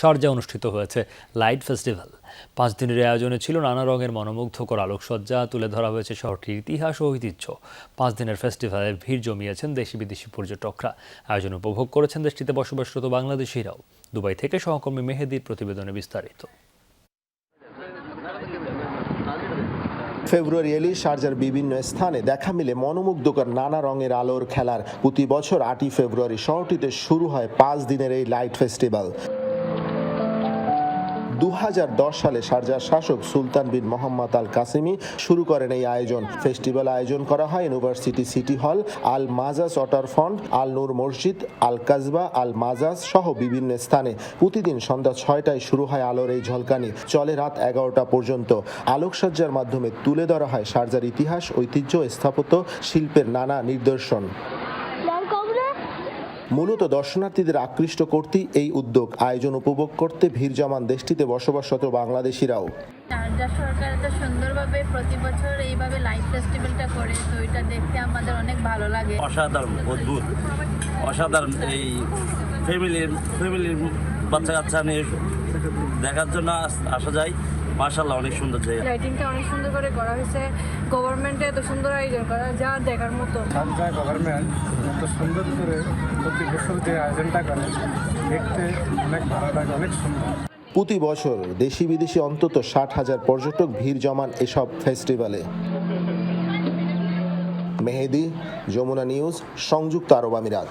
Sharjah অনুষ্ঠিত হয়েছে light festival. পাঁচ দিনের আয়োজনে ছিল নানা রঙের মনোমুগ্ধকর আলোকসজ্জা, তুলে ধরা হয়েছে শহরটির ইতিহাস ও ঐতিহ্য। পাঁচ দিনের ফেস্টিভ্যালে ভিড় জমিয়েছেন দেশি বিদেশি পর্যটকরা। আয়োজন উপভোগ করেছেন দেশটিতে বসবাসরত বাংলাদেশিরাও। দুবাই থেকে সহকর্মী মেহেদির প্রতিবেদনে বিস্তারিত। ফেব্রুয়ারি এলেই শারজার বিভিন্ন স্থানে দেখা মিলে মনোমুগ্ধকর নানা রঙের আলোর খেলার। প্রতি বছর আটই ফেব্রুয়ারি শহরটিতে শুরু হয় পাঁচ দিনের এই লাইট ফেস্টিভ্যাল। দু হাজার দশ সালে শারজার শাসক সুলতান বিন মোহাম্মদ আল কাসিমি শুরু করেন এই আয়োজন। ফেস্টিভ্যাল আয়োজন করা হয় ইউনিভার্সিটি সিটি হল আল মাজাস ওয়াটার ফন্ড আল নূর মসজিদ আল কাজবা আল মাজাস সহ বিভিন্ন স্থানে। প্রতিদিন সন্ধ্যা ছয়টায় শুরু হয় আলোর এই ঝলকানি। চলে রাত এগারোটা পর্যন্ত। আলোকসজ্জার মাধ্যমে তুলে ধরা হয় শারজার ইতিহাস, ঐতিহ্য স্থাপত্য, শিল্পের নানা নিদর্শন। মূলত দর্শনার্থীদের আকৃষ্ট করতেই এই উদ্যোগ আয়োজন উপভোগ করতে ভিড় জমান দেশটিতে বসবাসরত বাংলাদেশিরাও। শারজা সরকার এত সুন্দরভাবে প্রতি বছর এইভাবে লাইট ফেস্টিভ্যালটা করে তো এটা দেখতে আমাদের অনেক ভালো লাগে। অসাধারণ অদ্ভুত। অসাধারণ এই ফ্যামিলির ফ্যামিলির বাচ্চা কাচ্চা নিয়ে দেখার জন্য আসা যায়। মার্শাল্লাহ অনেক সুন্দর জায়গা। লাইটিংটা অনেক সুন্দর করে করা হয়েছে। গভর্নমেন্টে এত সুন্দর আয়োজন করা যা দেখার মতো। সারজা গভর্নমেন্ট এত সুন্দর করে প্রতি বছর যে আয়োজনটা করে দেখতে অনেক ভালো লাগে অনেক সুন্দর। প্রতি বছর দেশি বিদেশি অন্তত ষাট হাজার পর্যটক ভিড় জমান এসব ফেস্টিভ্যালে মেহেদি যমুনা নিউজ সংযুক্ত আরব আমিরাত।